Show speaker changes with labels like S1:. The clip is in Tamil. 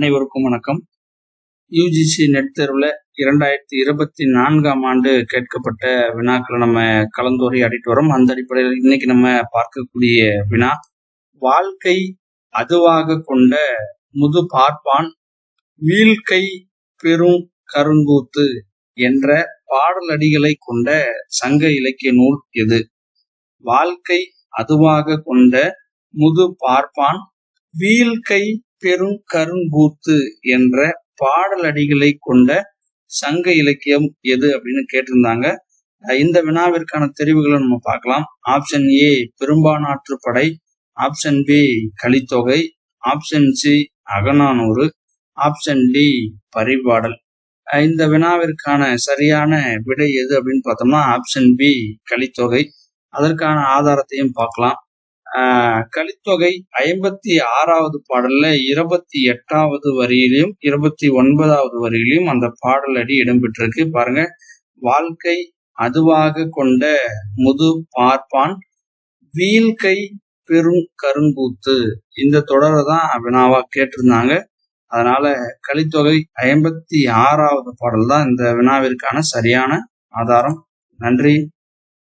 S1: அனைவருக்கும் வணக்கம். யூஜிசி நெட் தேர்வில் இரண்டாயிரத்தி இருபத்தி நான்காம் ஆண்டு கேட்கப்பட்ட வினாக்களை நம்ம கலந்துரையாடிட்டு வரோம். அந்த அடிப்படையில் இன்னைக்கு நம்ம பார்க்கக்கூடிய வினா வாழ்க்கை அதுவாக கொண்ட முது பார்ப்பான் வீழ்கை பெரும் கருங்கூத்து என்ற பாடலடிகளை கொண்ட சங்க இலக்கிய நூல் எது? வாழ்க்கை அதுவாக கொண்ட முது பார்ப்பான் வீழ்கை பெரும் கருங்கூத்து என்ற பாடலடிகளை கொண்ட சங்க இலக்கியம் எது அப்படின்னு கேட்டிருந்தாங்க. இந்த வினாவிற்கான தெரிவுகளை நம்ம பார்க்கலாம். ஆப்ஷன் ஏ பெரும்பானாற்று படை. Option B Kalithogai option C Akananuru. Option D Paripadal. இந்த வினாவிற்கான சரியான விடை எது அப்படின்னு பார்த்தோம்னா ஆப்ஷன் பி கலித்தொகை அதற்கான ஆதாரத்தையும் பார்க்கலாம். கலித்தொகை ஐம்பத்தி ஆறாவது பாடல்ல இருபத்தி எட்டாவது வரியிலையும் இருபத்தி ஒன்பதாவது வரியிலையும் அந்த பாடல் அடி இடம்பெற்றிருக்கு. பாருங்க. வாழ்க்கை அதுவாக கொண்ட முது பார்ப்பான் வீழ்கை பெரும் கருங்கூத்து. இந்த தொடரை தான் வினாவா கேட்டிருந்தாங்க. அதனால கலித்தொகை ஐம்பத்தி ஆறாவது பாடல் தான் இந்த வினாவிற்கான சரியான ஆதாரம். நன்றி.